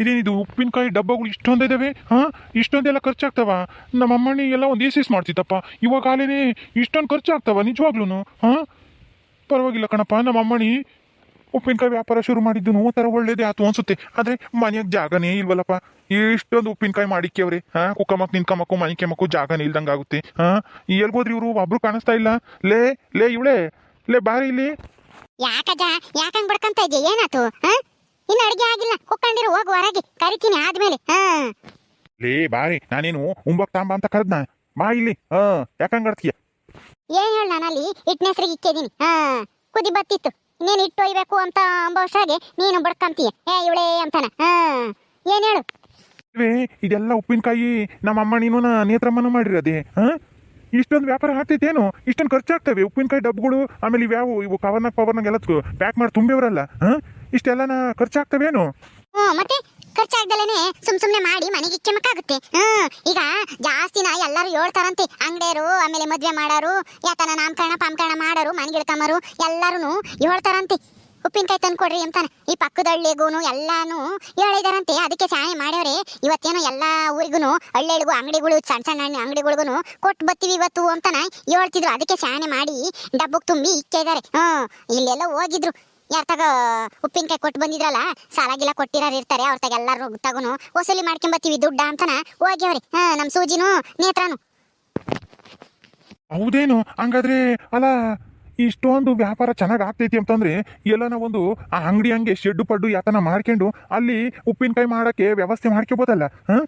ಇದೇನಿದು ಉಪ್ಪಿನಕಾಯಿ ಡಬ್ಬಗಳು ಇಷ್ಟೊಂದಿದ್ದಾವೆ ಹಾಂ? ಇಷ್ಟೊಂದೆಲ್ಲ ಖರ್ಚಾಗ್ತವ? ನಮ್ಮ ಅಮ್ಮಣ್ಣಿ ಎಲ್ಲ ಒಂದು ಏಸಿಸ್ ಮಾಡ್ತಿತ್ತಪ್ಪ ಇವಾಗ ಕಾಲೇನೆ ಇಷ್ಟೊಂದು ಖರ್ಚಾಗ್ತಾವ ನಿಜವಾಗ್ಲೂ ಹಾಂ? ಪರವಾಗಿಲ್ಲ ಕಣಪ್ಪ, ನಮ್ಮ ಅಮ್ಮಣಿ ಉಪ್ಪಿನಕಾಯಿ ವ್ಯಾಪಾರ ಶುರು ಮಾಡಿದ್ದು ಥರ ಒಳ್ಳೇದೇ ಆಯ್ತು ಅನ್ಸುತ್ತೆ. ಆದರೆ ಮನೆಯಾಗ ಜಾಗನೇ ಇಲ್ವಲ್ಲಪ್ಪ. ಇಷ್ಟೊಂದು ಉಪ್ಪಿನಕಾಯಿ ಮಾಡಿಕ್ಕೆವ್ರೆ ಹಾಂ? ಕುಕ್ಕಮಕ್ ನಿನ್ಕಮಕ್ಕು ಮನೆ ಕೆಮ್ಮಕ್ಕು ಜಾಗನೇ ಇಲ್ದಂಗೆ ಆಗುತ್ತೆ. ಹಾ? ಎಲ್ಗೋದ್ರಿ ಇವರು ಒಬ್ರು ಕಾಣಿಸ್ತಾ ಇಲ್ಲ? ಲೇ ಲೇ ಇವಳೆ. ಲೇ ಬಾರಿ ಇಲ್ಲಿ. ಯಾಕಜ್ಜ? ಯಾಕಂಗ್ ಬಡ್ಕಂತ ಇದೆಯಾ ಏನಾತು? ಇನ್ನು ಅಡಿಗೆ ಆಗಿಲ್ಲ. ಕುಕ್ಕಂಡಿರು ಹೋಗು ಹೊರಗೆ. ಕರಿತೀನಿ ಆದ್ಮೇಲೆ. ಹಾ. ಲೇ ಬಾರಿ. ನಾನೇನು ಉಂಬಕ್ ತಾಂಬ ಅಂತ ಕರೆದ್ನ? ಬಾ ಇಲ್ಲಿ. ಹಾ ಯಾಕಂಗ್ ಆಡ್ತೀಯ ಏನ್ ಹೇಳ ನಾನಲ್ಲಿ? ಇಟ್ನೆಸ್ರಿಗೆ ಇಕ್ಕಿದೀನಿ ಹಾ. ಕುದಿ ಬತ್ತಿತ್ತು. ಇನ್ನೇನು ಇಟ್ಟು ಒಯ್ಬೇಕು ಅಂತ ಅಂಬೋಷಾಗೆ ನೀನು ಬಡ್ಕಂತೀಯ. ಏ ಇವಳೇ ಅಂತಾನ. ಹಾ. ಏನ್ ಹೇಳು? ಇದೆಲ್ಲ ಉಪ್ಪಿನಕಾಯಿ ನಮ್ಮ ಅಮ್ಮ ನೀನು ನೇತ್ರಮ್ಮನ ಮಾಡಿರೋದೆ? ಹಾ? ಇಷ್ಟೊಂದು ವ್ಯಾಪಾರ ಆಗ್ತೈತೇನು? ಇಷ್ಟೊಂದು ಖರ್ಚಾಗ್ತವೆ ಉಪ್ಪಿನಕಾಯಿ ಡಬ್ಗಳು ಆಮೇಲೆ ಇವ್ಯಾವು ಇವು ಕವರ್ನಾಗ ಪವರ್ನಾಗ ಎಲ್ಲ ಪ್ಯಾಕ್ ಮಾಡಿ ತುಂಬಿವ್ರಲ್ಲ ಹಾ? ಇಷ್ಟೆಲ್ಲನ ಖರ್ಚಾಗ್ತವೇನು? ಮತ್ತೆ ಖರ್ಚಾಗ್ದಲೇನೆ ಸುಮ್ ಸುಮ್ನೆ ಮಾಡಿ ಮನೆಗೆ ಕೆಮ್ಮಕ್ಕಾಗುತ್ತೆ. ಹ್ಮ್ ಈಗ ಜಾಸ್ತಿನ ಎಲ್ಲರೂ ಹೇಳ್ತಾರಂತೆ ಅಂಗಡಿಯರು, ಆಮೇಲೆ ಮದ್ವೆ ಮಾಡೋರು, ಯಾತನ ನಾಮಕರಣ, ಪಾಮಕರಣ ಮಾಡೋರು ಮನೆಗೆ ಇಳ್ಕೊಂಬರು ಎಲ್ಲರೂ ಹೇಳ್ತಾರಂತೆ ಉಪ್ಪಿನಕಾಯಿ ತಂದು ಕೊಡ್ರಿ ಅಂತಾನೆ. ಈ ಪಕ್ಕದ ಹಳ್ಳಿಗೂನು ಎಲ್ಲಾನು ಹೇಳಿದಾರಂತೆ ಅದಕ್ಕೆ ಸಹಾಯ ಮಾಡ್ಯವ್ರೆ, ಇವತ್ತೇನೋ ಎಲ್ಲಾ ಊರಿಗೂ ಹಳ್ಳಿಗಳಿಗೂ ಅಂಗಡಿಗಳು ಸಣ್ಣ ಸಣ್ಣ ಅಂಗಡಿಗಳಿಗೂ ಕೊಟ್ಟು ಬರ್ತೀವಿ ಇವತ್ತು ಅಂತಾನೆ ಹೇಳ್ತಿದ್ರು ಅದಕ್ಕೆ ಸಹಾಯ ಮಾಡಿ ಡಬ್ಬಕ್ಕೆ ತುಂಬಿ ಇಕ್ಕಿದ್ದಾರೆ ಹ್ಞೂ, ಇಲ್ಲೆಲ್ಲ ಹೋಗಿದ್ರು. ಯಾರ್ತಾಗ ಉಪ್ಪಿನಕಾಯಿ ಕೊಟ್ಟು ಬಂದಿದ್ರಲ್ಲ ಸಾಲ ಗಿಲ ಕೊಟ್ಟಿರೋರು ಇರ್ತಾರೆ ಅವ್ರ ತಾಗ ಎಲ್ಲರೂ ತಗೋನು, ವಸೂಲಿ ಮಾಡ್ಕೊಂಬತ್ತೀವಿ ದುಡ್ಡ ಅಂತನ ಹೋಗ್ಯವ್ರಿ ಹಾ ನಮ್ಮ ಸೂಜಿನು, ನೇತ್ರಾನು. ಹೌದೇನು? ಹಂಗಾದ್ರೆ, ಅಲ್ಲ, ಇಷ್ಟೊಂದು ವ್ಯಾಪಾರ ಚೆನ್ನಾಗಿ ಆಗ್ತೈತಿ ಅಂತಂದ್ರೆ, ಎಲ್ಲನ ಒಂದು ಆ ಅಂಗಡಿ ಹಂಗೆ ಶೆಡ್ಡು ಪಡ್ಡು ಯಾತನ ಮಾಡ್ಕೊಂಡು ಅಲ್ಲಿ ಉಪ್ಪಿನಕಾಯಿ ಮಾಡಕ್ಕೆ ವ್ಯವಸ್ಥೆ ಮಾಡ್ಕೋಬೋದಲ್ಲ, ಹಾಂ?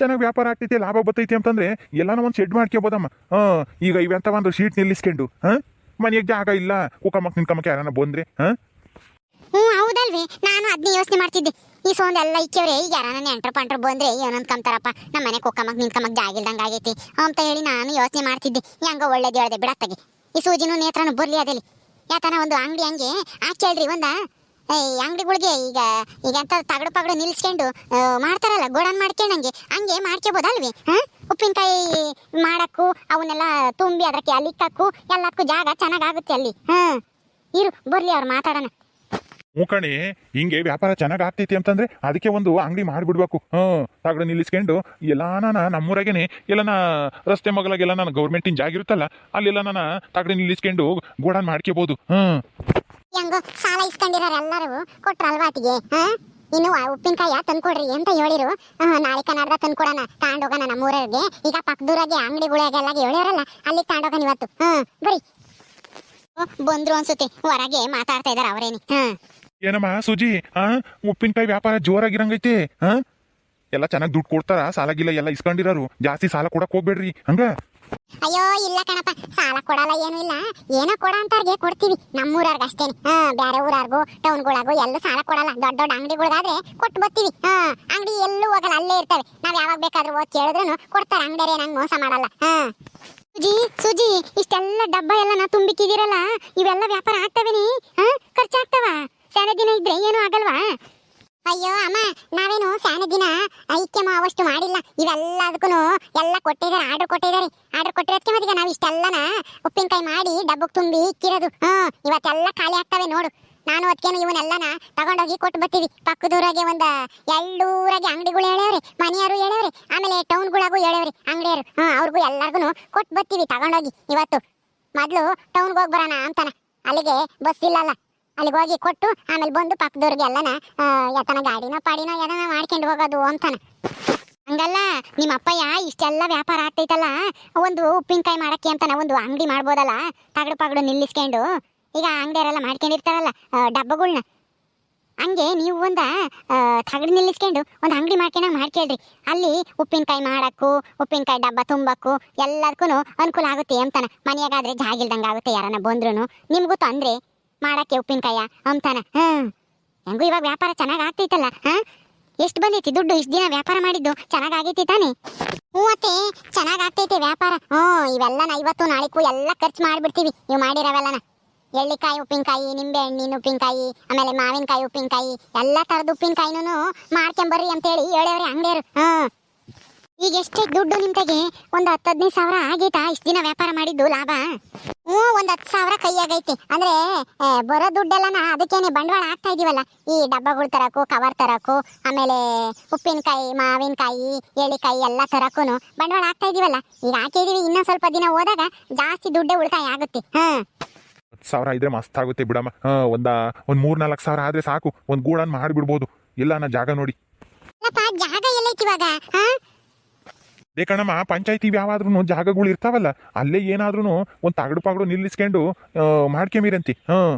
ಚೆನ್ನಾಗಿ ವ್ಯಾಪಾರ ಆಗ್ತೈತಿ, ಲಾಭ ಬರ್ತೈತಿ ಅಂತಂದ್ರೆ ಎಲ್ಲಾನ ಒಂದು ಶೆಡ್ ಮಾಡ್ಕೋಬೋದಮ್ಮ. ಹಾಂ, ಈಗ ಇವೆಂತ ಒಂದು ಶೀಟ್ ನಿಲ್ಲಿಸ್ಕೊಂಡು, ಹಾಂ? ಮನೆಗೆ ಜಾಗ ಇಲ್ಲ ಕುಕ್ಕಮ್ಮಕ್ಕೆ ನಿನ್ಕಮ್ಮಕ್ಕೆ ಯಾರನ್ನ ಬಂದ್ರೆ, ಹಾಂ? ಹೌದಲ್ವಿ ನಾನು ಅದನ್ನೇ ಯೋಚನೆ ಮಾಡ್ತಿದ್ದೆ. ಈ ಸೋಂದ್ ಎಲ್ಲ ಇಕ್ಕವ್ರೆ, ಈಗ ಯಾರನ್ನ ನೆಂಟ್ರು ಪಂಟ್ರ ಬಂದ್ರೆ ಏನಂತ ಕಂತಾರಪ್ಪ. ನಮ್ಮ ಮನೆ ಕುಕ್ಕಮಕ್ ಜಾಗ ಜಾಗಿಲ್ದಂಗ ಆಗೈತಿ. ಅಂತ ಹೇಳಿ ನಾನು ಯೋಚನೆ ಮಾಡ್ತಿದ್ದೆ. ಹೆಂಗ ಒಳ್ಳೇದು ಹೇಳ್ದೆ ಬಿಡತ್ತಾಗೆ. ಈ ಸೂಜಿನೂ ನೇತ್ರನು ಬರ್ಲಿ ಅದೇಲಿ. ಯಾತನ ಒಂದು ಅಂಗಡಿ ಹಂಗೆ ಆ ಒಂದ? ಈ ಅಂಗಡಿಗಳಿಗೆ ಈಗ ಈಗ ಅಂತ ತಗಡು ಪಗಡು ನಿಲ್ಸ್ಕೊಂಡು ಮಾಡ್ತಾರಲ್ಲ, ಗೋಡನ್ ಮಾಡ್ಕೊಂಡಂಗೆ ಹಂಗೆ ಮಾಡ್ಕೋಬೋದಲ್ವಿ, ಹಾ? ಉಪ್ಪಿನಕಾಯಿ ಮಾಡಕ್ಕೂ, ಅವನ್ನೆಲ್ಲ ತುಂಬಿ ಅದಕ್ಕೆ ಅಲ್ಲಿಕ್ಕೂ ಎಲ್ಲಕ್ಕೂ ಜಾಗ ಚೆನ್ನಾಗಾಗುತ್ತೆ ಅಲ್ಲಿ, ಹಾ? ಇರು, ಬರ್ಲಿ ಅವ್ರು ಮಾತಾಡೋಣ. ಮೂಕಣಿ, ಹಿಂಗೆ ವ್ಯಾಪಾರ ಚೆನ್ನಾಗಿ ಆಗ್ತೈತಿ ಅಂತಂದ್ರೆ ಅದಕ್ಕೆ ಒಂದು ಅಂಗಡಿ ಮಾಡಿಬಿಡ್ಬೇಕು ಹ್ಞೂ ತಗಡು ನಿಲ್ಲಿಸ್ಕೊಂಡು, ಎಲ್ಲಾನ ನಮ್ಮೂರಾಗೇನೆ, ಎಲ್ಲನ ರಸ್ತೆ ಮಗಲಾಗೆಲ್ಲ ನಾನು ಗೌರ್ಮೆಂಟಿನ ಜಾಗ ಇರುತ್ತಲ್ಲ, ಅಲ್ಲೆಲ್ಲ ನಾನು ತಗಡು ನಿಲ್ಲಿಸ್ಕೊಂಡು ಗೋಡನ್ ಮಾಡ್ಕೋಬೋದು ಹ್ಞೂ ಹೆಂಗೋ ಸಾಲ ಇಸ್ಕೊಂಡಿರೋರು ಎಲ್ಲರೂ ಕೊಟ್ರಲ್ವಾ ಆತಿಗೆ ಹಾ? ಇನ್ನು ಉಪ್ಪಿನಕಾಯಿ ತಂದ್ಕೊಡ್ರಿ ಅಂತ ಹೇಳಿರು. ನಾಳೆ ಕನ್ನಡದ ತಂದ್ಕೊಡೋಣ, ತಾಂಡೋಗೋಣ ನಮ್ಮೂರಿಗೆ ಈಗ ಪಕ್ಕದೂರಾಗೆ ಅಂಗಡಿಗಳಿಗೆಲ್ಲ ಹೇಳಿರಲ್ಲ ಅಲ್ಲಿ ತಗೊಂಡೋಗೋಣ ಇವತ್ತು. ಹಾ, ಬರೀ. ಬಂದ್ರು ಅನ್ಸುತ್ತೆ, ಹೊರಗೆ ಮಾತಾಡ್ತಾ ಇದಾರೆ ಅವರೇನಿ. ಹಾ. ಏನಮ್ಮ, ಸುಜಿ, ಹಾ? ಉಪ್ಪಿನಕಾಯಿ ವ್ಯಾಪಾರ ಜೋರಾಗಿರಂಗೈತೆ, ಹಾ? ಎಲ್ಲ ಚೆನ್ನಾಗಿ ದುಡ್ಡು ಕೊಡ್ತಾರ ಸಾಲ ಗಿಲ್ಲ ಎಲ್ಲ ಇಸ್ಕೊಂಡಿರೋರು ಜಾಸ್ತಿ ಸಾಲ ಕೊಡಕ್ ಹೋಗ್ಬೇಡ್ರಿ ಹಂಗ? ಅಯ್ಯೋ ಇಲ್ಲ ಕಣಪ್ಪ ಸಾಲ ಕೊಡಲ್ಲ ಏನು ಇಲ್ಲ. ಏನೋ ಕೊಡ ಅಂತಾರ್ಗೆ ಕೊಡ್ತೀವಿ. ನಮ್ಮೂರಾರ್ಗ ಅಷ್ಟೇ ಹಾ ಬೇರೆ ಊರಾರ್ಗು ಟೌನ್ಗಳಾಗು ಎಲ್ಲೂ ಸಾಲ ಕೊಡಲ್ಲ. ದೊಡ್ಡ ದೊಡ್ಡ ಅಂಗಡಿಗಳಿಗಾದ್ರೆ ಕೊಟ್ಟು ಬರ್ತೀವಿ. ಹಾ ಅಂಗಡಿ ಎಲ್ಲೂ ಹೋಗಲ್ಲ ಅಲ್ಲೇ ಇರ್ತವೆ. ನಾವ್ ಯಾವಾಗ ಬೇಕಾದ್ರೂ ಹೋಗಿ ಕೇಳಿದ್ರು ಕೊಡ್ತಾರೆ. ಅಂಗಡಿಯರೇ ನಂಗೆ ಮೋಸ ಮಾಡಲ್ಲ. ಹಾ. ಸುಜಿ ಸುಜಿ ಇಷ್ಟೆಲ್ಲ ಡಬ್ಬ ಎಲ್ಲ ನಾ ತುಂಬಿಕ್ಕಿದಿರಲ್ಲ ಇವೆಲ್ಲ ವ್ಯಾಪಾರ ಆಗ್ತವೇನಿ? ಹಾ ಖರ್ಚಾಗ್ತವ? ಸ್ಯಾನೆ ದಿನ ಇದ್ರೆ ಏನು ಆಗಲ್ವಾ? ಅಯ್ಯೋ, ಅಮ್ಮ, ನಾವೇನು ಸ್ಯಾನೆ ದಿನ ಐಕ್ಯಮ ಅವಷ್ಟು ಮಾಡಿಲ್ಲ. ಇವೆಲ್ಲದಕ್ಕೂ ಎಲ್ಲ ಕೊಟ್ಟಿದ್ದಾರೆ, ಆರ್ಡರ್ ಕೊಟ್ಟಿದ್ದಾರೆ. ಆರ್ಡರ್ ಕೊಟ್ಟಿರೋದಕ್ಕೆ ಮತ್ತೆ ನಾವು ಇಷ್ಟೆಲ್ಲನ ಉಪ್ಪಿನಕಾಯಿ ಮಾಡಿ ಡಬ್ಬಕ್ಕೆ ತುಂಬಿ ಇಕ್ಕಿರೋದು. ಹ್ಮ್ ಇವತ್ತೆಲ್ಲ ಖಾಲಿ ಆಗ್ತವೆ ನೋಡು. ನಾನು ಅದಕ್ಕೇನು ಇವನ್ನೆಲ್ಲನ ತಗೊಂಡೋಗಿ ಕೊಟ್ಟು ಬರ್ತೀವಿ. ಪಕ್ಕದೂರಾಗೆ ಒಂದ ಎಳ್ಳೂರಾಗೆ ಅಂಗಡಿಗಳು ಹೇಳೇವ್ರಿ ಮನೆಯವರು ಹೇಳೇವ್ರಿ ಆಮೇಲೆ ಟೌನ್ಗಳಾಗೂ ಹೇಳೇವ್ರಿ ಅಂಗಡಿಯವರು. ಹ್ಮ್ ಅವ್ರಿಗೂ ಎಲ್ಲರಿಗೂ ಕೊಟ್ಟು ಬರ್ತೀವಿ ತಗೊಂಡೋಗಿ ಇವತ್ತು. ಮೊದಲು ಟೌನ್ಗೆ ಹೋಗಿ ಬರೋಣ ಅಂತಾನೆ. ಅಲ್ಲಿಗೆ ಬಸ್ ಇಲ್ಲಲ್ಲ. ಅಲ್ಲಿಗೆ ಹೋಗಿ ಕೊಟ್ಟು ಆಮೇಲೆ ಬಂದು ಪಕ್ಕದವ್ರಿಗೆ ಎಲ್ಲನ ಯಾತನ ಗಾಡಿನ ಪಾಡಿನ ಏನನ ಮಾಡ್ಕೊಂಡು ಹೋಗೋದು ಅಂತಾನೆ. ಹಂಗಲ್ಲ ನಿಮ್ಮ ಅಪ್ಪಯ್ಯ ಇಷ್ಟೆಲ್ಲ ವ್ಯಾಪಾರ ಆಗ್ತೈತಲ್ಲ, ಒಂದು ಉಪ್ಪಿನಕಾಯಿ ಮಾಡಕ್ಕೆ ಅಂತಾನ ಒಂದು ಅಂಗಡಿ ಮಾಡ್ಬೋದಲ್ಲ, ತಗಡು ಪಗಡು ನಿಲ್ಲಿಸ್ಕೊಂಡು, ಈಗ ಅಂಗಡಿಯರೆಲ್ಲ ಮಾಡ್ಕೊಂಡಿರ್ತಾರಲ್ಲ ಡಬ್ಬಗಳನ್ನ ಡಬ್ಬಗಳ್ನ. ಹಂಗೆ ನೀವು ಒಂದು ತಗಡು ನಿಲ್ಲಿಸ್ಕೊಂಡು ಒಂದು ಅಂಗಡಿ ಮಾಡ್ಕೊಂಡ ಮಾಡ್ಕೇಳ್ರಿ. ಅಲ್ಲಿ ಉಪ್ಪಿನಕಾಯಿ ಮಾಡಕ್ಕೂ, ಉಪ್ಪಿನಕಾಯಿ ಡಬ್ಬ ತುಂಬಕ್ಕೂ ಎಲ್ಲದಕ್ಕೂ ಅನುಕೂಲ ಆಗುತ್ತೆ ಅಂತಾನೆ. ಮನೆಯಾಗಾದರೆ ಜಾಗಿಲ್ದಂಗೆ ಆಗುತ್ತೆ ಯಾರನ್ನ ಬಂದ್ರು ನಿಮಗೂ ತೊಂದ್ರೆ. ಮಾಡಕ್ಕೆ ಉಪ್ಪಿನಕಾಯ ಅಂತಾನ ಹ್ಮ್ ಹೆಂಗೂ ಇವಾಗ ವ್ಯಾಪಾರ ಚೆನ್ನಾಗಿ ಆಗ್ತೈತಲ್ಲ, ಹಾ. ಎಷ್ಟು ಬಂದೈತಿ ದುಡ್ಡು, ಇಷ್ಟು ದಿನ ವ್ಯಾಪಾರ ಮಾಡಿದ್ದು, ಚೆನ್ನಾಗ್ ಆಗೈತಿ ತಾನೆ? ಮೂವತ್ತೆ ಚೆನ್ನಾಗ್ ಆಗ್ತೈತಿ ವ್ಯಾಪಾರ. ಹ್ಮ್ ಇವೆಲ್ಲನ ಇವತ್ತು ನಾಳಿಗೂ ಎಲ್ಲ ಖರ್ಚು ಮಾಡಿಬಿಡ್ತೀವಿ. ನೀವು ಮಾಡಿರವೆಲ್ಲನ. ಎಳ್ಳಿಕಾಯಿ, ಉಪ್ಪಿನಕಾಯಿ ನಿಂಬೆ ಹಣ್ಣಿನ ಉಪ್ಪಿನಕಾಯಿ, ಆಮೇಲೆ ಮಾವಿನಕಾಯಿ ಉಪ್ಪಿನಕಾಯಿ, ಎಲ್ಲ ತರದ ಉಪ್ಪಿನಕಾಯಿನೂ ಮಾಡ್ಕೊಂಬರ್ರಿ ಅಂತೇಳಿ ಹೇಳವ್ರೆ ಅಂಗಡಿಯರು. ಹ್ಮ್ ಈಗ ಎಷ್ಟೇ ದುಡ್ಡು ನಿಮ್ತಾಗೆ ಒಂದ್ ಹತ್ತು ಹದಿನೈದು ಸಾವಿರ ಆಗೈತಾ? ಇಷ್ಟ ದಿನ ವ್ಯಾಪಾರ ಮಾಡಿದ್ದು ಲಾಭ? ಹ್ಞೂ ಒಂದು ಹತ್ತು ಸಾವಿರ ಕೈಯಾಗೈತಿ. ಅಂದ್ರೆ ಬರೋ ದುಡ್ಡೆಲ್ಲನ ಅದಕ್ಕೇನೆ ಬಂಡವಾಳ ಹಾಕ್ತಾ ಇದೀವಲ್ಲ. ಈ ಡಬ್ಬಗಳು ತರಕು ಕವರ್ ತರಕು ಆಮೇಲೆ ಉಪ್ಪಿನಕಾಯಿ ಮಾವಿನಕಾಯಿ ಎಳಿಕಾಯಿ ಎಲ್ಲ ತರಕು ಬಂಡವಾಳ ಹಾಕ್ತಾ ಇದೀವಲ್ಲ. ಈಗ ಹಾಕಿದೀವಿ ಇನ್ನೂ ಸ್ವಲ್ಪ ದಿನ ಹೋದಾಗ ಜಾಸ್ತಿ ದುಡ್ಡೇ ಉಳಿತಾಯ ಆಗುತ್ತೆ. ಹಾ. ಹತ್ತು ಸಾವಿರ ಇದ್ರೆ ಮಸ್ತ್ ಆಗುತ್ತೆ ಬಿಡಮ್ಮ. ಹಾಂ ಒಂದ ಒಂದು ಮೂರು ನಾಲ್ಕು ಸಾವಿರ ಆದ್ರೆ ಸಾಕು. ಒಂದ್ ಗೂಡನ್ ಮಾಡಿಬಿಡ್ಬೋದು. ಇಲ್ಲ ನಾ ಜಾಗ ನೋಡಿ. ಜಾಗ ಎಲ್ಲೈತಿ ಇವಾಗ? ಹಾ? ಬೇಕಣಮ್ಮ ಪಂಚಾಯತಿ ಯಾವಾದ್ರೂ ಜಾಗಗಳು ಇರ್ತಾವಲ್ಲ ಅಲ್ಲೇ ಏನಾದ್ರೂ ಒಂದು ತಗಡು ಪಗಡು ನಿಲ್ಲಿಸ್ಕೊಂಡು ಮಾಡ್ಕೊಂಬಿರಂತಿ. ಹಾಂ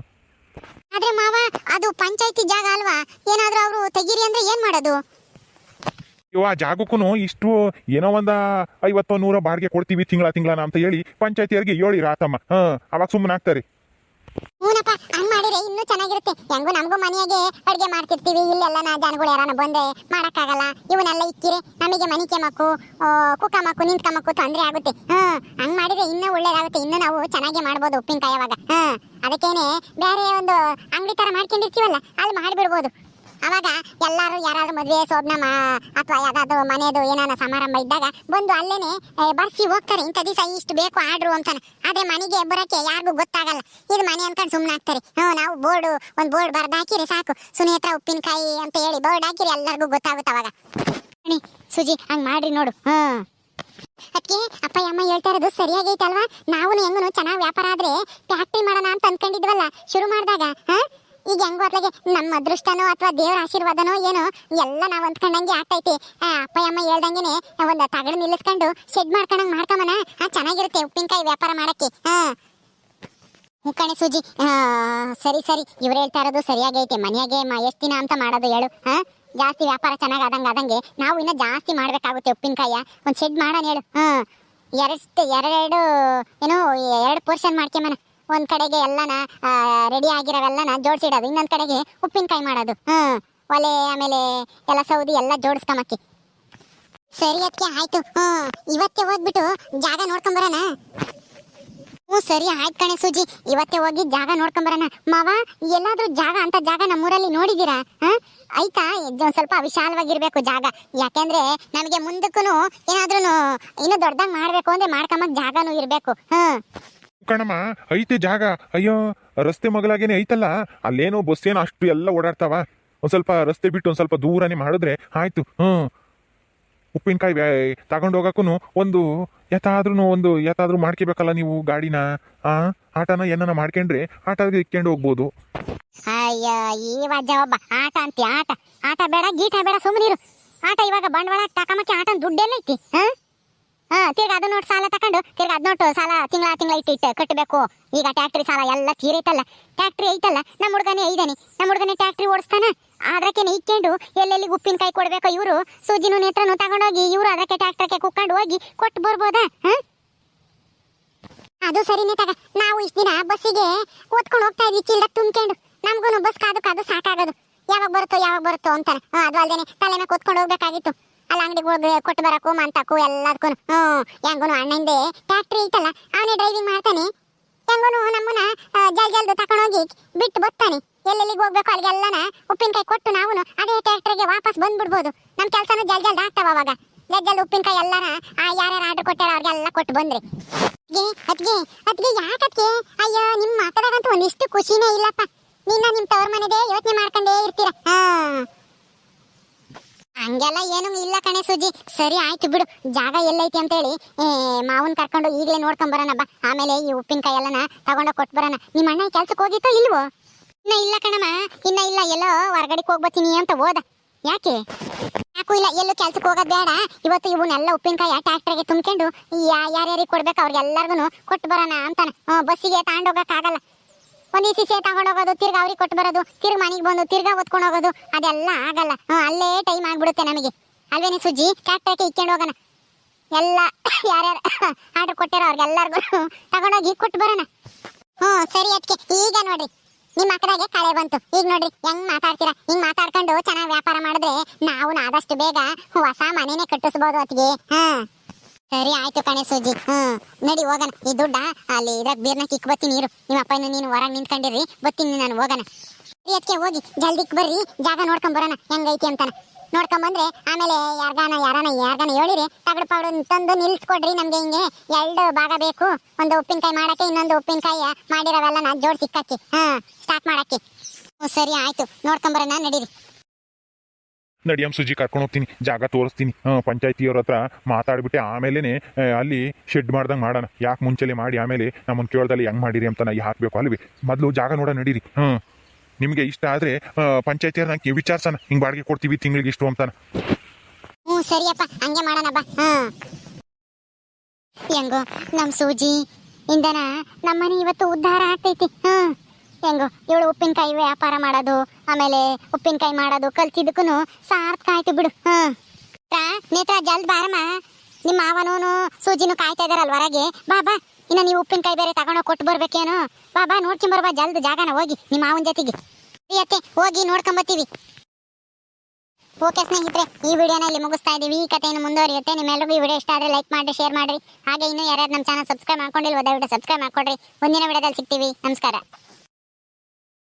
ಆದ್ರೆ ಮಾವ ಅದು ಪಂಚಾಯತಿ ಜಾಗ ಅಲ್ವಾ? ಏನಾದ್ರೂ ಅವರು ತೆಗೀರಿ ಅಂದ್ರೆ ಏನ್ ಮಾಡೋದು? ಇವ ಆ ಜಾಗಕ್ಕೂ ಇಷ್ಟು ಏನೋ ಒಂದ ಐವತ್ತೋ ನೂರ ಬಾಡಿಗೆ ಕೊಡ್ತೀವಿ ತಿಂಗಳ ತಿಂಗಳ ಅಂತ ಹೇಳಿ ಪಂಚಾಯತಿಯವರಿಗೆ ಹೇಳಿ ರಾತಮ್ಮ ಹಾಂ ಅವಾಗ ಸುಮ್ಮನೆ ಆಗ್ತಾರೆ ಹೂನಪ್ಪ, ಹಂಗ್ ಮಾಡಿದ್ರೆ ಇನ್ನೂ ಚೆನ್ನಾಗಿರುತ್ತೆ. ಹೆಂಗು ನಮಗೂ ಮನೆಯಾಗೆ ಅಡ್ಗೆ ಮಾಡ್ತಿರ್ತೀವಿ. ಇಲ್ಲೆಲ್ಲ ನಾ ಜನಗಳು ಯಾರನ್ನ ಬಂದೆ ಮಾಡಕ್ಕಾಗಲ್ಲ. ಇವನ್ನೆಲ್ಲ ಇಕ್ಕಿರಿ ನಮಗೆ ಕೂಕಾ ಮಕ್ಕು ಕುಕ್ಕಮಕ್ಕು ನಿಂತ್ಕಮಕ್ಕು ತೊಂದ್ರೆ ಆಗುತ್ತೆ. ಹ್ಮ್ ಹಂಗ್ ಮಾಡಿದ್ರೆ ಇನ್ನೂ ಒಳ್ಳೇದಾಗುತ್ತೆ. ಇನ್ನು ನಾವು ಚೆನ್ನಾಗಿ ಮಾಡ್ಬೋದು ಉಪ್ಪಿನಕಾಯಿ ಅವಾಗ ಹ್ಮ್ ಅದಕ್ಕೇನೆ ಬೇರೆ ಒಂದು ಅಂಗಡಿ ತರ ಮಾಡ್ಕೊಂಡಿರ್ತೀವಲ್ಲ, ಅಲ್ಲಿ ಮಾಡಿಬಿಡ್ಬೋದು. ಅವಾಗ ಎಲ್ಲರೂ ಯಾರಾದ್ರು ಮದುವೆ ಶೋಭನ ಅಥವಾ ಯಾವ್ದಾದ್ರು ಮನೆದು ಏನಾನ ಸಮಾರಂಭ ಇದ್ದಾಗ ಬಂದು ಅಲ್ಲೇನೆ ಬರ್ಸಿ ಹೋಗ್ತಾರೆ. ಇಂಥ ದಿವಸ ಇಷ್ಟು ಬೇಕು ಆರ್ಡ್ರು ಅಂತಾನೆ. ಆದ್ರೆ ಮನೆಗೆ ಬರಕ್ಕೆ ಯಾರಿಗೂ ಗೊತ್ತಾಗಲ್ಲ. ಇದು ಮನೆ ಅನ್ಕೊಂಡು ಸುಮ್ಮನೆ ಆಗ್ತಾರೆ. ಹ್ಞೂ, ನಾವು ಬೋರ್ಡು, ಒಂದು ಬೋರ್ಡ್ ಬರ್ದು ಹಾಕಿರಿ ಸಾಕು. ಸುನೇತ್ರ ಉಪ್ಪಿನಕಾಯಿ ಅಂತ ಹೇಳಿ ಬೋರ್ಡ್ ಹಾಕಿರಿ, ಎಲ್ಲರಿಗೂ ಗೊತ್ತಾಗುತ್ತೆ ಅವಾಗ. ಸುಜಿ, ಹಂಗ್ ಮಾಡ್ರಿ ನೋಡು. ಹ್ಮ್ ಅದಕ್ಕೆ ಅಪ್ಪ, ಅಮ್ಮ ಹೇಳ್ತಾ ಇರೋದು ಸರಿಯಾಗೈತಲ್ವಾ? ನಾವು ಹೆಂಗನು ಚೆನ್ನಾಗಿ ವ್ಯಾಪಾರ ಆದ್ರೆ ಫ್ಯಾಕ್ಟ್ರಿ ಮಾಡೋಣ ಅಂತ ಅನ್ಕೊಂಡಿದ್ವಲ್ಲ, ಶುರು ಮಾಡಿದಾಗ, ಹಾ? ಈಗ ಹೆಂಗೋ ಅತ್ಲಾಗೆ ನಮ್ಮ ಅದೃಷ್ಟನೋ ಅಥವಾ ದೇವರ ಆಶೀರ್ವಾದನೋ ಏನೋ ಎಲ್ಲ ನಾವು ಅಂದ್ಕೊಂಡಂಗೆ ಆಗ್ತೈತಿ. ಅಪ್ಪ ಅಮ್ಮ ಹೇಳ್ದಂಗೆನೆ ಒಂದು ತಗಡು ನಿಲ್ಲಿಸ್ಕೊಂಡು ಶೆಡ್ ಮಾಡ್ಕೊಂಡಂಗ್ ಮಾಡ್ಕೊಂಬನ ಚೆನ್ನಾಗಿರುತ್ತೆ ಉಪ್ಪಿನಕಾಯಿ ವ್ಯಾಪಾರ ಮಾಡಕ್ಕೆ. ಹೂಕಣೆ ಮುಕ್ಕಣೆ ಸೂಜಿ. ಸರಿ ಸರಿ. ಇವ್ರು ಹೇಳ್ತಾ ಇರೋದು ಸರಿಯಾಗೈತೆ ಮನೆಯಾಗೆ ಎಷ್ಟು ದಿನ ಅಂತ ಮಾಡೋದು ಹೇಳು. ಹಾ ಜಾಸ್ತಿ ವ್ಯಾಪಾರ ಚೆನ್ನಾಗಿ ಆದಂಗ ಆದಂಗೆ ನಾವು ಇನ್ನ ಜಾಸ್ತಿ ಮಾಡಬೇಕಾಗುತ್ತೆ ಉಪ್ಪಿನಕಾಯ. ಒಂದು ಶೆಡ್ ಮಾಡೋಣ ಹೇಳು. ಹಾಂ ಎರಡು ಎರಡು ಏನು, ಎರಡು ಪೋರ್ಷನ್ ಮಾಡ್ಕೊಂಬನ ಒಂದ್ ಕಡೆಗೆ ಎಲ್ಲನ ರೆಡಿ ಆಗಿರೋವೆಲ್ಲನ ಜೋಡಿಸಿಡೋದು, ಇನ್ನೊಂದ್ ಕಡೆಗೆ ಉಪ್ಪಿನಕಾಯಿ ಮಾಡೋದು. ಹ್ಮ್, ಒಲೆ, ಆಮೇಲೆ ಎಲ್ಲ ಸೌದಿ ಎಲ್ಲ ಜೋಡಿಸ್ಕೊಂಬಕ್ಕೆ ಸರಿ ಅದಕ್ಕೆ ಆಯ್ತು. ಹ್ಮ್, ಇವತ್ತೇ ಹೋಗ್ಬಿಟ್ಟು ಜಾಗ ನೋಡ್ಕೊಂಬರೋಣ. ಹ್ಞೂ ಸರಿ, ಆಯ್ತು ಕಣೆ ಸೂಜಿ. ಇವತ್ತೇ ಹೋಗಿ ಜಾಗ ನೋಡ್ಕೊಂಬರೋಣ. ಮಾವ, ಎಲ್ಲಾದ್ರೂ ಜಾಗ ಅಂತ ಜಾಗ ನಮ್ಮೂರಲ್ಲಿ ನೋಡಿದ್ದೀರಾ ಹಾಂ? ಆಯ್ತಾ? ಸ್ವಲ್ಪ ವಿಶಾಲವಾಗಿರಬೇಕು ಜಾಗ. ಯಾಕೆಂದ್ರೆ ನಮಗೆ ಮುಂದಕ್ಕೂ ಏನಾದ್ರೂ ಇನ್ನೂ ದೊಡ್ಡದಾಗಿ ಮಾಡಬೇಕು ಅಂದ್ರೆ ಮಾಡ್ಕೊಂಬಕ್ಕೆ ಜಾಗನೂ ಇರಬೇಕು. ಹ್ಮ್. ಕಣಮ್ಮ, ಐತೆ ಜಾಗ. ಅಯ್ಯೋ, ರಸ್ತೆ ಮಗಲಾಗೇನೆ ಐತಲ್ಲ. ಅಲ್ಲೇನೋ ಬಸ್ ಏನೋ ಅಷ್ಟು ಎಲ್ಲ ಓಡಾಡ್ತಾವ. ಒಂದ್ ಸ್ವಲ್ಪ ರಸ್ತೆ ಬಿಟ್ಟು ಒಂದ್ ಸ್ವಲ್ಪ ದೂರನೇ ಮಾಡಿದ್ರೆ ಆಯ್ತು. ಹ್ಮ್ ಉಪ್ಪಿನಕಾಯಿ ತಗೊಂಡು ಹೋಗಕ್ಕೂ ಒಂದು ಯಾತಾದ್ರೂ ಒಂದು ಯಾತಾದ್ರೂ ಮಾಡ್ಕೋಬೇಕಲ್ಲ ನೀವು ಗಾಡಿನ? ಆ, ಆಟನ ಏನನ ಮಾಡ್ಕೊಂಡ್ರೆ ಆಟ ಇಕ್ಕೊಂಡು ಹೋಗ್ಬೋದು. ಅಯ್ಯೋ, ಈ ಆಟ ಅಂತ, ಆಟ. ಆಟ ಬೇಡ, ಗೀಟ ಬೇಡ ಸುಮ್ಮನಿರು ಆಟ ಇವಾಗ ಬಂಡವಾಳ ತಕಮಕ್ಕೆ ಆಟ ದುಡ್ಡೆಲ್ಲ ಐತಿ ಹಾ, ತಿರ್ಗ ಅದು ನೋಟ್ ಸಾಲ ತಕೊಂಡು, ತಿರ್ಗ ಅದ್ ಸಾಲ ತಿಂಗಳ ತಿಂಗಳ ಇಟ್ಟು ಇಟ್ಟು ಕಟ್ಟಬೇಕು ಈಗ ಟ್ಯಾಕ್ಟ್ರಿ ಸಾಲ ಎಲ್ಲ ತೀರೈತಲ್ಲ. ಟ್ಯಾಕ್ಟ್ರಿ ಐತಲ್ಲ ನಮ್ಮ ಹುಡುಗನೇ ಐದಾನೆ. ನಮ್ಮ ಹುಡುಗನೇ ಟ್ಯಾಕ್ಟ್ರಿ ಓಡಿಸ್ತಾನ. ಅದ್ರಕ್ಕೇನೆ ಇಕ್ಕೊಂಡು ಎಲ್ಲೆಲ್ಲಿ ಉಪ್ಪಿನಕಾಯಿ ಕೊಡ್ಬೇಕು ಇವರು? ಸೂಜಿನೂ ನೇತ್ರನು ತಗೊಂಡೋಗಿ ಇವರು ಅದಕ್ಕೆ ಟ್ಯಾಕ್ಟ್ರಕ್ಕೆ ಕುಕ್ಕೊಂಡು ಹೋಗಿ ಕೊಟ್ಟು ಬರ್ಬೋದಾ, ಹಾ? ಅದು ಸರಿನೇ ತಗ, ನಾವು ಇಷ್ಟ ದಿನ ಬಸ್ಸಿಗೆ ಓದ್ಕೊಂಡು ಹೋಗ್ತಾ ಇದ್ವಿ ಚಿಲ್ಡ ತುಂಬ್ಕೊಂಡು. ನಮಗೂ ಬಸ್ ಕಾದು ಕಾದು ಸಾಕಾಗೋದು. ಯಾವಾಗ ಬರುತ್ತೋ ಯಾವಾಗ ಬರುತ್ತೋ ಅಂತಾರೆ. ಅದು ಅಲ್ಲದೆ ತಲೆನ ಕೂತ್ಕೊಂಡು ಹೋಗ್ಬೇಕಾಗಿತ್ತು. ಅಲ್ಲಿ ಹೋಗಿ ಕೊಟ್ಟು ಬರಕು ಮಂತಕು ಎಲ್ಲದಕ್ಕೂ. ಹ್ಞೂ ಹೆಂಗೂ ಅಣ್ಣಂದೆ ಟ್ಯಾಕ್ಟ್ರಿ ಐತಲ್ಲ, ಅವನೇ ಡ್ರೈವಿಂಗ್ ಮಾಡ್ತಾನೆ. ಹೆಂಗೂ ನಮ್ಮನ್ನ ಜಲ್ ಜಲ್ದು ತಕೊಂಡೋಗಿ ಬಿಟ್ಟು ಬರ್ತಾನೆ ಎಲ್ಲೆಲ್ಲಿಗೆ ಹೋಗ್ಬೇಕು ಅಲ್ಲಿಗೆಲ್ಲನ ಉಪ್ಪಿನಕಾಯಿ ಕೊಟ್ಟು ನಾವು ಅದೇ ಟ್ಯಾಕ್ಟ್ರಿಗೆ ವಾಪಸ್ ಬಂದ್ಬಿಡ್ಬೋದು. ನಮ್ಮ ಕೆಲಸನೂ ಜಲ್ ಜಲ್ದು ಆಗ್ತಾವ ಅವಾಗ. ಜಲ್ ಜಲ್ದು ಉಪ್ಪಿನಕಾಯಿ ಎಲ್ಲನ ಯಾರ್ಯಾರು ಆರ್ಡರ್ ಕೊಟ್ಟಾರ ಅವ್ರಿಗೆಲ್ಲ ಕೊಟ್ಟು ಬಂದ್ರಿ. ಅದ್ಗೆ ಅದ್ಗೆ ಯಾಕದ್ಗೆ ಅಯ್ಯೋ ನಿಮ್ಮ ಮಾತಾಡೋದಂತೂ ಒಂದಿಷ್ಟು ಖುಷಿನೇ ಇಲ್ಲಪ್ಪ. ನಿನ್ನ ನಿಮ್ಮ ತವ್ರ ಮನೆದೇ ಯೋಚನೆ ಮಾಡ್ಕೊಂಡೇ ಇರ್ತೀರ. ಹಾ ಹಂಗೆಲ್ಲ ಏನೂ ಇಲ್ಲ ಕಣೆ ಸುಜಿ. ಸರಿ ಆಯ್ತು ಬಿಡು. ಜಾಗ ಎಲ್ಲೈತಿ ಅಂತೇಳಿ. ಮಾವನ್ ಕರ್ಕೊಂಡು ಈಗಲೇ ನೋಡ್ಕೊಂಡ್ ಬರೋಣ ಬಾ. ಆಮೇಲೆ ಈ ಉಪ್ಪಿನಕಾಯಿ ಎಲ್ಲನ ತಗೊಂಡ ಕೊಟ್ಟು ಬರೋಣ. ನಿಮ್ಮ ಅಣ್ಣ ಕೆಲ್ಸಕ್ಕೆ ಹೋಗಿತ್ತೋ ಇಲ್ವೋ? ಇನ್ನ ಇಲ್ಲ ಕಣಮ್ಮ. ಇನ್ನ ಇಲ್ಲ, ಎಲ್ಲೋ ಹೊರಗಡೆಗೆ ಹೋಗ್ಬತ್ತೀನಿ ಅಂತ ಹೋದ. ಯಾಕೆ? ಯಾಕೂ ಇಲ್ಲ. ಎಲ್ಲೂ ಕೆಲ್ಸಕ್ಕೆ ಹೋಗೋದ್ ಬೇಡ. ಇವತ್ತು ಇವನ್ನೆಲ್ಲ ಉಪ್ಪಿನಕಾಯಿ ಟ್ಯಾಕ್ಟ್ರಿಗೆ ತುಂಬ್ಕೊಂಡು ಯಾರ್ಯಾರಿಗೆ ಕೊಡ್ಬೇಕು ಅವ್ರಿಗೆಲ್ಲರಿಗೂ ಕೊಟ್ಟು ಬರೋಣ ಅಂತಾನೆ. ಬಸ್ಸಿಗೆ ತಗೊಂಡೋಗಕ್ಕಾಗಲ್ಲ ಒಂದ್ ಸಿ ತಗೊಂಡ್ ಹೋಗೋದು, ತಿರ್ಗಾ ಅವ್ರಿಗೆ ಕೊಟ್ಟು ಬರೋದು, ತಿರ್ಗ ಮನೆಗೆ ಬಂದು, ತಿರ್ಗಾ ಓದ್ಕೊಂಡು ಹೋಗೋದು, ಅದೆಲ್ಲ ಆಗಲ್ಲ. ಹ್ಞೂ ಅಲ್ಲೇ ಟೈಮ್ ಆಗ್ಬಿಡುತ್ತೆ ನಮಗೆ. ಅಲ್ವೇನೆ ಸುಜ್ಜಿ ಟ್ಯಾಕ್ಟರ್ಗೆ ಇಕ್ಕೊಂಡು ಹೋಗೋಣ. ಎಲ್ಲ ಯಾರ್ಯಾರು ಆರ್ಡರ್ ಕೊಟ್ಟಿರೋ ಅವ್ರಿಗೆಲ್ಲರಿಗೂ ತಗೊಂಡೋಗಿ ಕೊಟ್ಟು ಬರೋಣ. ಹ್ಞೂ ಸರಿ ಅದಕ್ಕೆ ಈಗ ನೋಡ್ರಿ ನಿಮ್ಮ ಅಕ್ಕದಾಗೆ ಕಳೆ ಬಂತು. ಈಗ ನೋಡ್ರಿ, ಹೆಂಗ್ ಮಾತಾಡ್ತೀರಾ? ಹಿಂಗ್ ಮಾತಾಡ್ಕೊಂಡು ಚೆನ್ನಾಗಿ ವ್ಯಾಪಾರ ಮಾಡಿದ್ರೆ ನಾವು ಆದಷ್ಟು ಬೇಗ ಹೊಸ ಮನೆನೇ ಕಟ್ಟಿಸ್ಬೋದು ಅತ್ತಿಗೆ ಹಾ ಸರಿ ಆಯ್ತು ಕಣೆ ಸೂಜಿ. ಹ್ಮ್, ನಡಿ ಹೋಗಣ. ಈ ದುಡ್ಡ, ಅಲ್ಲಿ ಇದ್ರಾಗ ಬೀರ್ನ ಕಿಕ್ ಬತ್ತೀನಿ ನೀರು ನಿಮ್ಮ ಅಪ್ಪನ ನೀನು ಹೊರಗ್ ನಿಂತ್ಕೊಂಡಿರಿ ಬತ್ತೀನಿ ನಾನು ಹೋಗೋಣ. ಅದಕ್ಕೆ ಹೋಗಿ. ಜಲ್ದಿಕ್ ಬರ್ರಿ. ಜಾಗ ನೋಡ್ಕೊಂಡ್ ಬರೋಣ. ಹೆಂಗೈತಿ ಅಂತಾನ. ನೋಡ್ಕೊಂಬಂದ್ರೆ ಆಮೇಲೆ ಯಾರ್ಗಾನ, ಯಾರಾನ, ಯಾರ್ಗಾನ ಹೇಳಿರಿ. ತಗಡು ಪಗಡು ತಂದು ನಿಲ್ಸ್ಕೊಡ್ರಿ ನಮ್ಗೆ ಹಿಂಗೆ. ಎರಡು ಭಾಗ ಬೇಕು. ಒಂದು ಉಪ್ಪಿನಕಾಯಿ ಮಾಡಕ್ಕೆ, ಇನ್ನೊಂದು ಉಪ್ಪಿನಕಾಯಿ ಮಾಡಿರೋವೆಲ್ಲ ನಾನು ಜೋಡ್ ಸಿಕ್ಕಕ್ಕೆ ಹಾ ಸ್ಟಾರ್ಟ್ ಮಾಡಕ್ಕೆ. ಸರಿ, ಆಯ್ತು. ನೋಡ್ಕೊಂಬರೋಣ ನಡೀರಿ. ನಡಿಯಂ ಸುಜಿ ಕರ್ಕೊಂಡು ಹೋಗ್ತೀನಿ, ಜಾಗ ತೋರಿಸ್ತೀನಿ. ಪಂಚಾಯತಿಯವ್ರ ಹತ್ರ ಮಾತಾಡ್ಬಿಟ್ಟು ಆಮೇಲೆ ಅಲ್ಲಿ ಶೆಡ್ ಮಾಡ್ದಂಗೆ ಮಾಡೋಣ. ಯಾಕೆ ಮುಂಚೆಲೆ ಮಾಡಿ ಆಮೇಲೆ ನಮ್ಮನ್ನು ಕೇಳ್ದಲ್ಲಿ ಹೆಂಗೆ ಮಾಡಿರಿ ಅಂತ ನಾ ಹಾಕಬೇಕು ಅಲ್ವಿ. ಮೊದಲು ಜಾಗ ನೋಡ ನಡೀರಿ. ಹ್ಞೂ ನಿಮಗೆ ಇಷ್ಟ ಆದರೆ ಪಂಚಾಯತಿಯವ್ರ ನಂಗೆ ವಿಚಾರಿಸೋಣ. ಹಿಂಗೆ ಬಾಡಿಗೆ ಕೊಡ್ತೀವಿ, ತಿಂಗಳಿಗೆ ಇಷ್ಟು ಅಂತಾನೆ. ಹ್ಞೂ, ಸರಿಯಪ್ಪ. ಹಂಗೆ ಬಾ. ಹೆಂಗೋ ನಮ್ಮ ಸೂಜಿ, ಇಂದನ, ನಮ್ಮನೆ ಇವತ್ತು ಉದ್ಧಾರ ಆಗ್ತೈತಿ. ಹಾ ಹೆಂಗೋ, ಇವಳು ಉಪ್ಪಿನಕಾಯಿ ವ್ಯಾಪಾರ ಮಾಡೋದು, ಆಮೇಲೆ ಉಪ್ಪಿನಕಾಯಿ ಮಾಡೋದು ಕಲ್ತಿದ್ದಕ್ಕೂ ಸಾರ್ಥಕ ಆಯ್ತು ಬಿಡು. ಹಾ. ನೇತ್ರ, ಜಲ್ದ್ ಬಾರಮ್ಮ. ನಿಮ್ಮ ಮಾವನೂನು ಸೂಜಿನು ಕಾಯ್ತಾ ಇದಾರಲ್ ಹೊರಗೆ? ಬಾ ಬಾ. ಇನ್ನು ನೀವು ಉಪ್ಪಿನಕಾಯಿ ಬೇರೆ ತಗೊಂಡೋಗಿ ಕೊಟ್ಟು ಬರ್ಬೇಕೇನು? ಬಾ ಬಾ ನೋಡ್ಕೊಂಬರ್ಬಾ ಜಲ್ದ್ ಜಾಗನ ಹೋಗಿ ನಿಮ್ಮ ಮಾವನ ಜೊತೆಗೆ. ಅತ್ತೆ, ಹೋಗಿ ನೋಡ್ಕೊಂಬತ್ತೀವಿ ಓಕೆ ಸ್ನೇಹಿತರೆ, ಈ ವಿಡಿಯೋನ ಇಲ್ಲಿ ಮುಗಿಸ್ತಾ ಇದ್ದೀವಿ ಈ ಕಥೆಯನ್ನು ಮುಂದುವರಿಯುತ್ತೆ. ನಿಮ್ಮೆಲ್ಲರಿಗೂ ಈ ವಿಡಿಯೋ ಇಷ್ಟ ಆದರೆ ಲೈಕ್ ಮಾಡಿ, ಶೇರ್ ಮಾಡಿರಿ ಹಾಗೆ ಇನ್ನೂ ಯಾರ್ಯಾರು ನಮ್ಮ ಚಾನಲ್ ಸಬ್ಸ್ಕ್ರೈಬ್ ಮಾಡ್ಕೊಂಡಿಲ್ವೋ, ದಯವಿಟ್ಟು ಸಬ್ಸ್ಕ್ರೈಬ್ ಮಾಡ್ಕೊಡ್ರಿ. ಮುಂದಿನ ವಿಡಿಯೋದಲ್ಲಿ ಸಿಗ್ತೀವಿ. ನಮಸ್ಕಾರ.